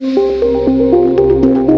Música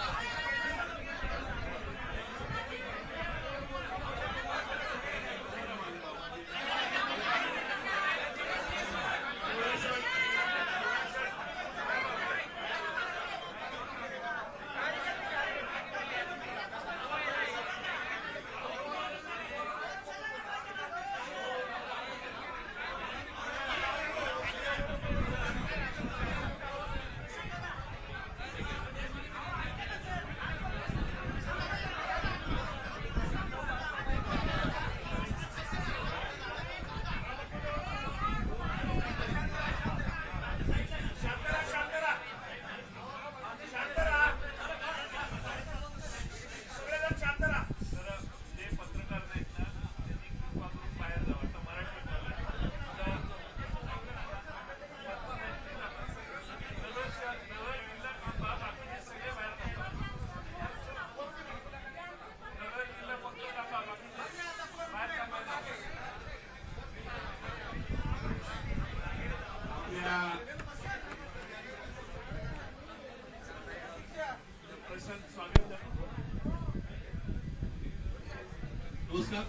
नमस्कार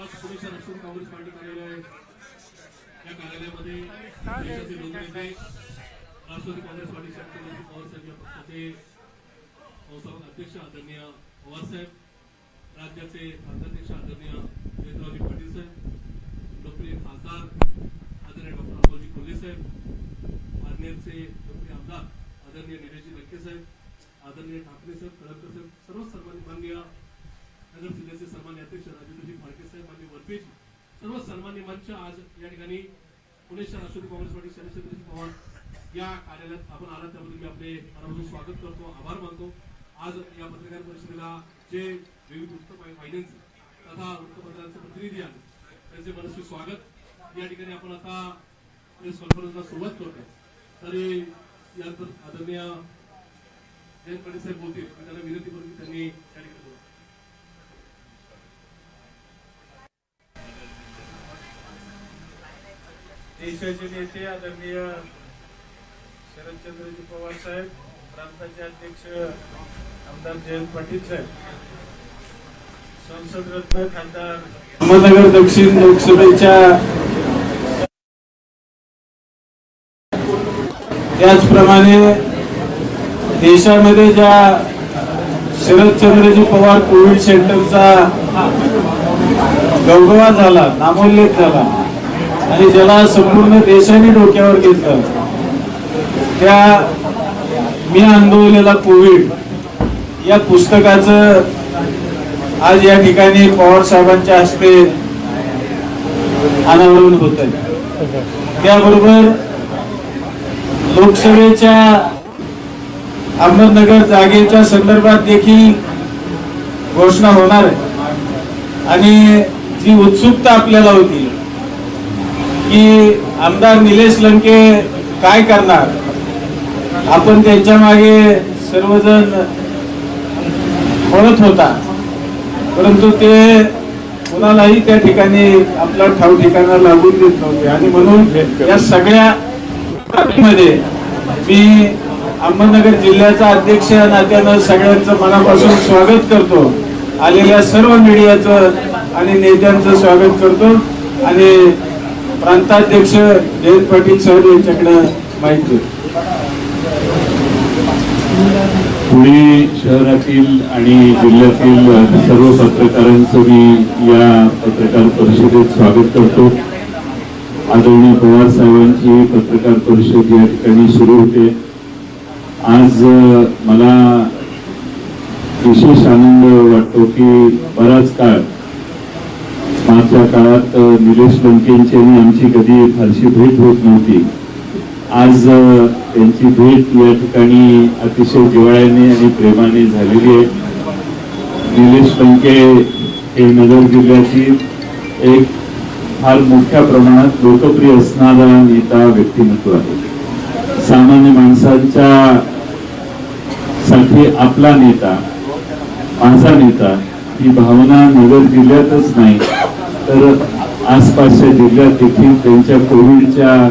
आज पुणे राष्ट्रवादी काँग्रेस पार्टी कार्यालय या कार्यालयामध्ये देशाचे लोकनेते राष्ट्रवादी काँग्रेस पार्टी शक्तीनंदी या पक्षाचे संस्थापक अध्यक्ष आदरणीय पवारसाहेब राज्याचे प्रांताध्यक्ष आदरणीय जयंतरावजी पाटील साहेब लोकप्रिय खासदार आदरणीय डॉक्टर अमोलजी कोल्हे साहेब पारनेरचे लोकप्रिय आमदार आदरणीय निलेशजी लक्के साहेब आदरणीय ठाकरे साहेब कळमकर साहेब सर्व सर्वांनी मान्य नगर जिल्ह्याचे सन्मान्य अध्यक्ष राजेंद्रजी फाळके साहेब मान्य वरपेजी सर्व सन्मान्य मंच आज या ठिकाणी पुणे शहर राष्ट्रवादी काँग्रेस पार्टी शरदचंद्रजी पवार या कार्यालयात आपण आला त्याबद्दल मी आपले मनापासून स्वागत करतो आभार मानतो. आज या पत्रकार परिषदेला जे विविध वृत्त वाहिन्यांचे तथा वृत्तपत्रांचे प्रतिनिधी आहेत त्यांचे मनस्वी स्वागत. या ठिकाणी आपण आता प्रेस कॉन्फरन्सला सुरुवात करतो तरी यानंतर आदरणीय जयंत पाटील साहेब बोलतील मी त्यांना विनंती करून त्यांनी त्या ठिकाणी बोलावं. देशाचे नेते आदरणीय शरदचंद्रजी पवार साहेब प्रांताचे अध्यक्ष आमदार जयंत पाटील साहेब संसद रत्न खासदार अहमदनगर दक्षिण लोकसभेच्या त्याचप्रमाणे देशामध्ये ज्या शरदचंद्रजी पवार कोविड सेंटरचा गौरवा झाला नामोल्लेख झाला आणि ज्याला संपूर्ण देशाने डोक्यावर घेतलं. त्या मी अनुभवलेला कोविड या पुस्तकाचं आज या ठिकाणी पवार साहेबांच्या हस्ते अनावरण होत आहे. त्याबरोबर लोकसभेच्या अहमदनगर जागेच्या संदर्भात देखील घोषणा होणार आहे. आणि जी उत्सुकता आपल्याला होती की आमदार निलेश लंके काय करणार? आपण त्यांच्या मागे सर्वजण म्हणत होता. परंतु ते कुणालाही त्या ठिकाणी आपला ठाव ठिकाणा लागून देत नव्हते. आणि म्हणून या सगळ्या मध्ये मी अहमदनगर जिल्ह्याचा अध्यक्ष या नात्यानं सगळ्यांचं मनापासून स्वागत करतो. आलेल्या सर्व मीडियाचं आणि नेत्यांचं स्वागत करतो. आणि प्रांताध्यक्ष जयंत पाटील साहेब यांच्याकडं माहिती. पुणे शहरातील आणि जिल्ह्यातील सर्व पत्रकारांचं मी या पत्रकार परिषदेत स्वागत करतो. आदरणीय पवार साहेबांची पत्रकार परिषद या ठिकाणी सुरू होते. आज मला विशेष आनंद वाटतो की बराच काळ मागच्या काळात निलेश लंकेंची आणि आमची कधी फारशी भेट होत नव्हती. आज अ, त्यांची भेट या ठिकाणी अतिशय जिवाळ्याने आणि प्रेमाने झालेली आहे. निलेश लंके हे नगर जिल्ह्यातील एक फार मोठ्या प्रमाणात लोकप्रिय असणारा नेता व्यक्तिमत्व आहे. सामान्य माणसांच्या साठी आपला नेता माझा नेता ही भावना नगर जिल्ह्यातच नाही तर आसपासच्या जिल्ह्यात देखील त्यांच्या कोविडच्या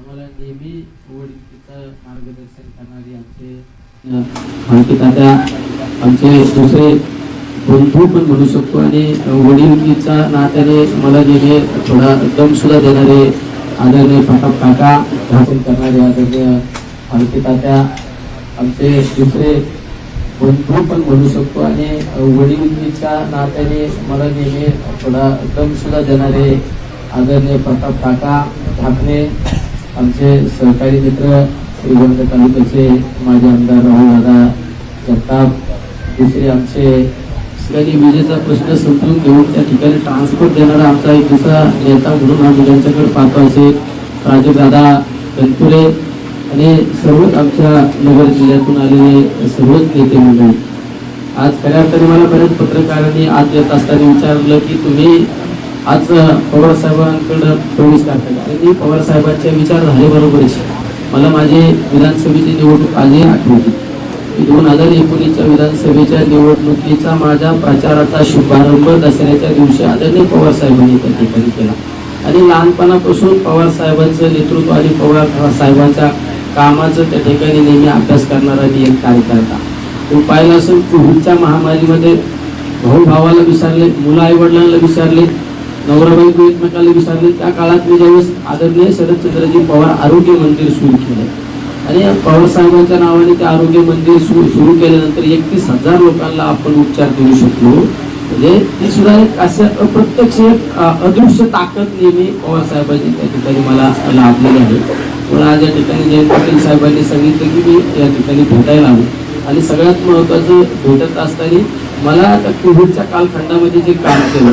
आम्हाला नेहमी ओळखीचं मार्गदर्शन करणारे आमचे आमचे तात्या आमचे दुसरे बंधू पण म्हणू शकतो आणि वडीलकीचा नात्याने मला नेहमी थोडा दम सुद्धा देणारे आदरणीय प्रताप काका भाषण करणारे आदरणीय आणखी तात्या आमचे दुसरे बंधू पण म्हणू शकतो आणि वडीलकीच्या नात्याने मला नेहमी थोडा दम सुद्धा देणारे आदरणीय प्रताप काका ठाकरे आमचे सहकारी मित्र श्रीगोंद तालुक्याचे माजी आमदार राहुल दादा जगताप दुसरे आमचे ठिकाणी विजेचा प्रश्न समजून घेऊन त्या ठिकाणी ट्रान्सपोर्ट देणारा आमचा एक दुसरा नेता म्हणून आम्ही त्यांच्याकडे पाहतो असे राजू दादा गणपुरे आणि सर्वच आमच्या नगर जिल्ह्यातून आलेले सर्वच नेते मंडळी. आज खऱ्या अर्थाने मला बऱ्याच पत्रकारांनी आज येत असताना विचारलं की तुम्ही आज पवार साहेबांकडं प्रवेश करतात आणि ती पवार साहेबांचे विचार झाले बरोबरच मला माझे विधानसभेची निवडणूक आजही आठवली की दोन हजार एकोणीसच्या विधानसभेच्या निवडणुकीचा माझ्या प्रचाराचा शुभारंभ दसऱ्याच्या दिवशी आदरणीय पवार साहेबांनी त्या ठिकाणी केला. आणि लहानपणापासून पवार साहेबांचं नेतृत्व आणि पवार साहेबांच्या कामाचं त्या ठिकाणी नेहमी अभ्यास करणारा मी एक कार्यकर्ता. तो पाहिला असेल कोविडच्या महामारीमध्ये भाऊ भावाला विसरले मुलं आईवडिलांना विचारले विसरले नवरा बायको एकमेकाला विसरले. त्या काळात मी ज्यावेळेस आदरणीय शरदचंद्रजी पवार आरोग्य मंदिर सुरू केलं. आणि पवार साहेबांच्या नावाने ते आरोग्य मंदिर सुरू सुरू केल्यानंतर एकतीस हजार लोकांना आपण उपचार देऊ शकलो. म्हणजे ती सुद्धा एक असं अप्रत्यक्ष एक अदृश्य ताकद नेहमी पवार साहेबांची त्या ठिकाणी मला लाभलेली आहे. पण आज या ठिकाणी जयंत पाटील साहेबांनी सांगितलं की मी या ठिकाणी भेटायला आलो आणि सगळ्यात महत्वाचं भेटत असताना मला त्या कोविडच्या कालखंडामध्ये जे काम केलं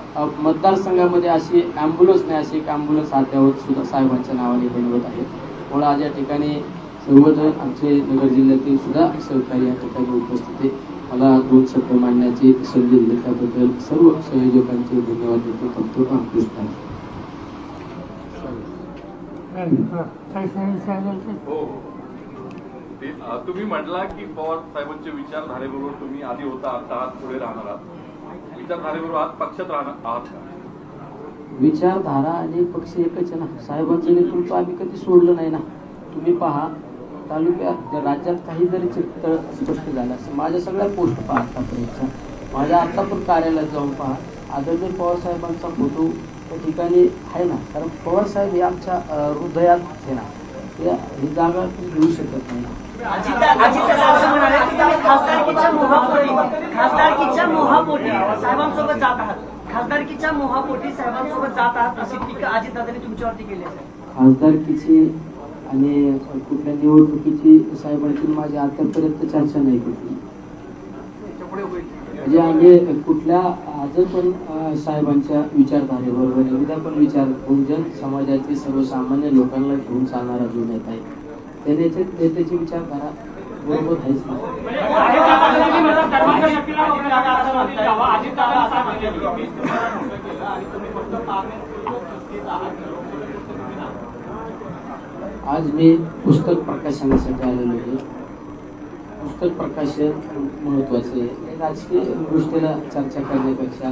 मतदारसंघामध्ये अशी ॲम्ब्युलन्स नाही अशी एक ॲम्ब्युलन्स अद्यावत सुद्धा साहेबांच्या नावाने बनवत आहे. म्हणून या ठिकाणी सर्वजण आमचे नगर जिल्ह्यातील सुद्धा सहकारी या ठिकाणी उपस्थित आहे मला दोन शब्द मांडण्याची संधी दिली त्याबद्दल सर्व संयोजकांचे धन्यवाद देतो करतो. रामकृष्ण हो, हो ते तुम्ही म्हटला की पवार साहेबांचे विचारधारेबरोबर तुम्ही आधी होता आता आज पुढे राहणार आहात. विचारधारेबरोबर आहात पक्षात राहणार आहात विचारधारा आणि पक्ष एकच आहे ना. साहेबांचं नेतृत्व आम्ही कधी सोडलं नाही ना. तुम्ही पहा तालुक्यात राज्यात काही जरी चित्र स्पष्ट झालं असं माझ्या सगळ्या पोस्ट पहा आतापर्यंतच्या. माझ्या आता पण कार्यालयात जाऊन पहा. आदरणीय पवार साहेबांचा फोटो त्या ठिकाणी आहे ना. कारण पवार साहेब हे आमच्या हृदयात आहे ना. या- ही जागा तुम्ही घेऊ शकत नाही खासदारकीच्या मोहापोटी खासदारकीच्या मोहापोटी साहेबांसोबत जात आहात खासदारकीच्या मोहापोटी साहेबांसोबत जात आहात अशी टीका अजितदादांनी तुमच्यावरती केली आहे खासदारकीची आणि कुठल्या निवडणुकीची साहेबांची माझी आतापर्यंत चर्चा नाही केली म्हणजे आम्ही कुठल्या आज पण साहेबांच्या विचारधारेबरोबर आहे. उद्या पण विचार बहुजन समाजातील सर्वसामान्य लोकांना घेऊन चालणारा जो नेता आहे त्या नेते नेत्याची विचारधारा बरोबर आहेच आज मी पुस्तक प्रकाशनासाठी आलेलो आहे. पुस्तक प्रकाशन महत्त्वाचे आहे. राजकीय गोष्टीला चर्चा करण्यापेक्षा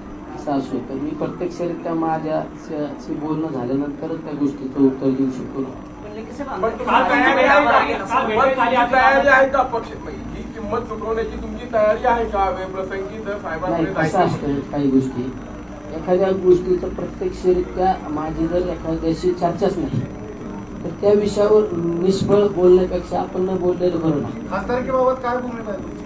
असं असो तर मी प्रत्यक्षरित्या माझ्या श- शी बोलणं झाल्यानंतरच त्या गोष्टीचं उत्तर देऊ शकतो पण तयारी आहे. का? पण तुमची तयारी आहे का ही किंमत चुकवण्याची तुमची तयारी आहे का? वेळप्रसंगी जर नाही साहेबांकडे कसं जायचं असतं काही गोष्टी? एखाद्या गोष्टीचं प्रत्यक्षरित्या माझी जर एखाद्याशी चर्चाच नाही तर त्या विषयावर निष्फळ बोलण्यापेक्षा आपण न बोललेलं बरं ना खासदारकीबाबत काय भूमिका आहे तुमची?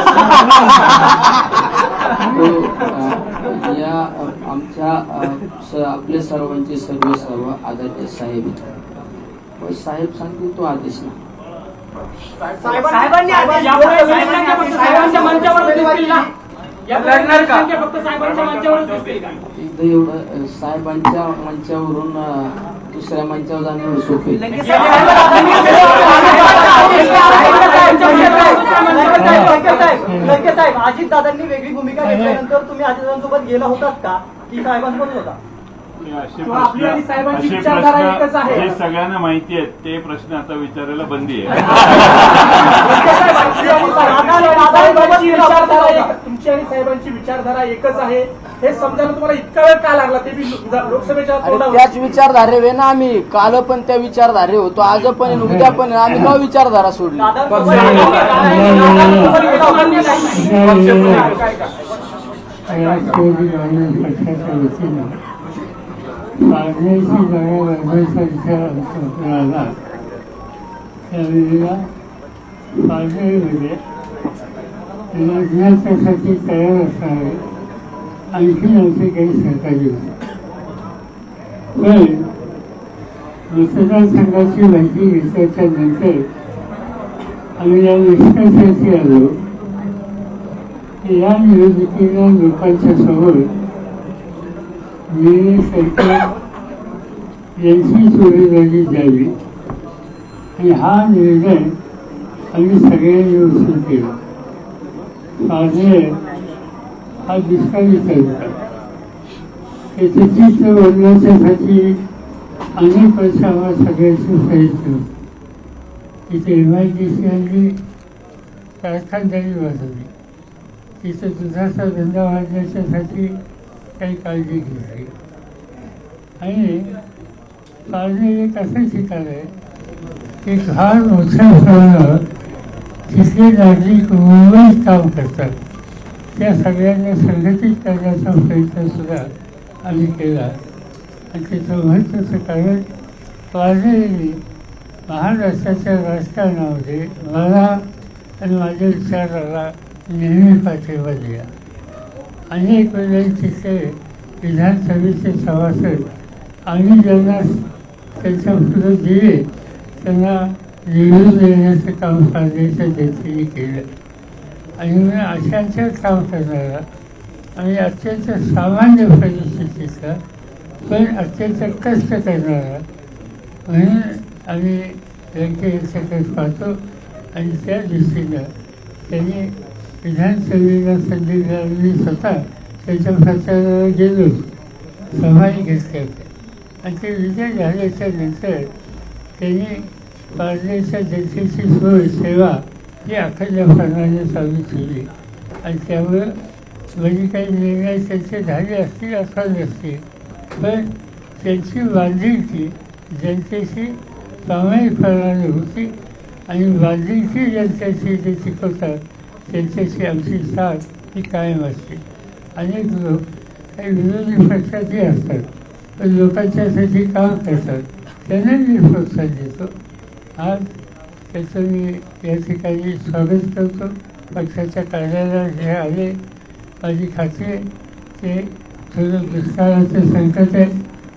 या आमच्या आपले सर्वांचे सर्व सर्व आदरणीय साहेब साहेब सांगतील तो आदेश ना. साहेबांच्या एवढं मंचावरून दुसऱ्या मंचावर जाणं सोपं आहे. लंके साहेब, लंके साहेब, लंके साहेब अजित दादांनी वेगळी भूमिका घेतल्यानंतर तुम्ही अजितदादांसोबत गेला होतात का की साहेबांसोबत होता असे किंवा आपली आणि प्रश्न साहेबांची असे विचारधारा एकच प्रश्न आहे. जे सगळ्यांना माहिती आहेत ते प्रश्न आता विचारायला बंदी आहे साहेबांची विचारधारा एक- तुमची आणि साहेबांची विचारधारा एकच आहे हे समजायला तुम्हाला इतका वेळ का लागला ते बी लो- लोकसभेच्या तोंडावर त्याच विचारधारे वे ना आम्ही काल पण त्या विचारधारे होतो आज पण आहे, उद्या पण आहे. आम्ही का विचारधारा सोडली दादांसोबत दादांसोबत गेला होता की नाही? काय काय राष्ट्रवादी काँग्रेस पक्षाच्या वतीनं पारनेरची जागा लढवायचा विचार आला त्यावेळेला पारनेरमध्ये लढण्यासाठी तयार असणारे आणखी आमचे काही सहकारी होते पण मतदारसंघाची माहिती घेतल्याच्या नंतर आम्ही या निष्कर्षाशी आलो. या निवडणुकीला लोकांच्या समोर मी सरकार यांची सोडीदारी द्यावी आणि हा निर्णय आम्ही सगळ्यांनी उचलून केला. साधे हा दुष्काळी तालुका त्याचे चित्र बदलण्यासाठी अनेक वर्ष आम्हाला सगळ्यांची प्रयत्न तिथे एम आय डी सी आणली कारखानदारी वाजवली तिथं दुधाचा धंदा वाढण्याच्यासाठी काही काळजी घेतली आणि काळजी एक असं ठिकाण आहे की फार मोठ्या तिथले नागरिक मुंबईत काम करतात. त्या सगळ्यांना संघटित करण्याचा प्रयत्न सुद्धा आम्ही केला. आणि त्याचं महत्त्वाचं कारण काळजे महाराष्ट्राच्या राजकारणामध्ये मला आणि माझ्या विचाराला नेहमी पाठिंबा दिला अनेक वेळेला तिथे विधानसभेचे सभासद आम्ही ज्यांना त्यांच्या पुढे दिले त्यांना निवडून देण्याचं काम करण्याचं देखील केलं. आणि म्हणून अशांचं काम करणारा आणि अत्यंत सामान्य परिस्थितीचा पण अत्यंत कष्ट करणारा म्हणून आम्ही व्यंकय्याकडे पाहतो आणि त्या दृष्टीनं त्यांनी विधानसभेला संधी मी स्वतः त्याच्या प्रचाराला गेलो सभाही घेतल्या होत्या आणि ते विजय झाल्याच्यानंतर त्यांनी पारनेरच्या जनतेची सोय सेवा ही अखंडपणाने चालू ठेवली आणि त्यामुळं म्हणजे काही निर्णय त्यांचे झाले असतील असा नसतील पण त्यांची बांधिलकी जनतेशी प्रामाणिकपणाने होती आणि बांधिलकी जनतेशी जे शिकवतात त्यांच्याशी आमची साथ ही कायम असते. अनेक लोक काही विरोधी पक्षातही असतात पण लोकांच्यासाठी काम करतात. त्यांना मी प्रोत्साहन देतो. आज त्याचं मी या ठिकाणी स्वागत करतो. पक्षाच्या कार्यालयात जे आले माझी खात्री आहे ते थोडं दुष्काळाचं संकट आहे.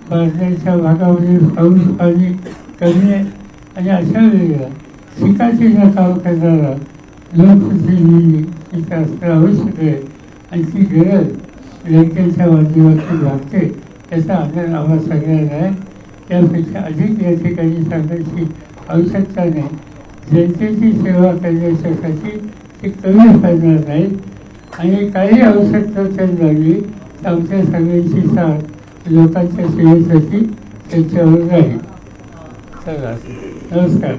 पावसाळ्याच्या भागामध्ये पाऊस पाणी कमी आहे. आणि अशा वेळेला शिकाचीला काम करणारा लोकप्रतिनिधी तिथं असणं आवश्यक आहे आणि ती गरज बँकेच्या माध्यमातून लागते त्याचा आनंद आम्हा सगळ्यांना आहे त्यापेक्षा अधिक या ठिकाणी सांगायची आवश्यकता नाही जनतेची सेवा करण्यासाठी ते कमी पडणार नाहीत आणि काही आवश्यकता जर लागली तर आमच्या सगळ्यांची साथ लोकांच्या सेवेसाठी त्यांच्यावर राहील चला नमस्कार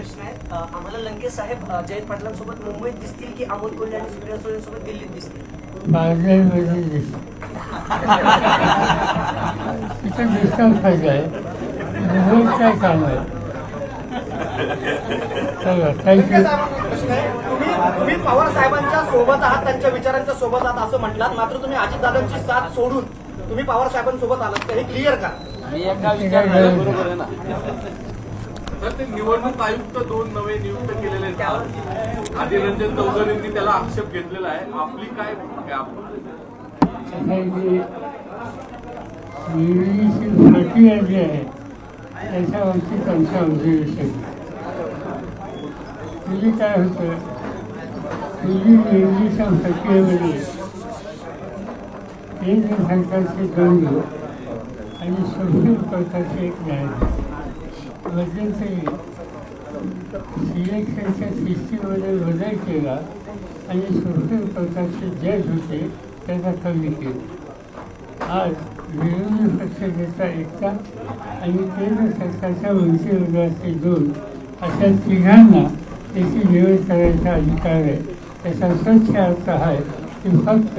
प्रश्न आहे अ, आम्हाला लंके साहेब जयंत पाटलांसोबत मुंबईत दिसतील की अमोल कोल्हे आणि सुप्रिया सुळेसोबत दिल्लीत दिसतील? बाजारमध्ये दिसतं तिथं दुसरा फायदा आहे मुंबईत काय काम आहे चला थँक्यू प्रश्न आहे तुम्ही तुम्ही पवार साहेबांच्या सोबत आहात त्यांच्या विचारांच्या सोबत आहात असं म्हटलात. मात्र तुम्ही अजितदादांची साथ सोडून तुम्ही पवार साहेबांसोबत आलात. तर हे क्लिअर का? मी एका विचारधारे बरोबर आहे ना तर ते निवडणूक आयुक्त दोन नवे नियुक्त केलेले आहेत. आधी रंजन चौधरींनी त्याला आक्षेप घेतलेला आहे. आपली काय प्रक्रिया जी आहे. त्याच्या बाबतीत आमचं ऑब्झर्वेशन म्हणजे काय होतं? पूर्वी निवडीच्या प्रक्रियेमध्ये केंद्र सरकारचे दोन आणि सुप्रीम कोर्टाचे एक न्यायाधीश मध्यंतरी सिलेक्शनच्या सिस्टीममध्ये बदल केला आणि सुरक्षित प्रकारचे जज होते त्यांना कमी केलं. आज विरोधी पक्षनेता एकता आणि केंद्र सरकारच्या मंत्रिमंडळाचे दोन अशा तिघांना त्याची निवड करायचा अधिकार आहे. त्याचा स्वच्छ अर्थ आहे की फक्त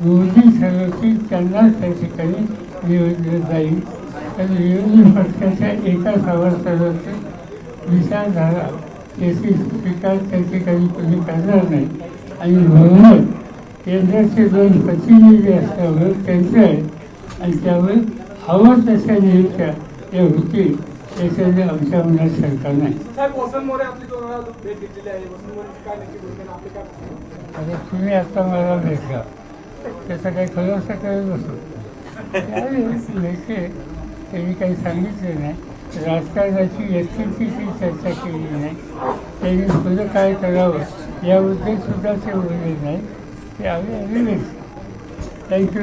विरोधी सदस्य त्यांनाच त्या ठिकाणी निवडलं जाईल. तर विरोधी पक्षाच्या एका सभासदाचे विचारधारा त्याची स्वीकार त्या ठिकाणी कोणी करणार नाही. आणि म्हणूनच केंद्राचे दोन प्रतिनिधी असल्यामुळे त्यांचे आहेत आणि त्यामुळे हवं तशा नियुक्त्या या होतील याच्याने आमच्या मनात शंका नाही. आहे. आता तुम्ही आता मला भेटला त्याचा काही खुलासा करत नसतो. भेटले त्यांनी काही सांगितलं नाही. राजकारणाची व्यक्तीची चर्चा केली नाही. त्यांनी पुढं काय करावं याबद्दल सुद्धा ते बोलले नाही. ते आम्ही आम्ही थँक्यू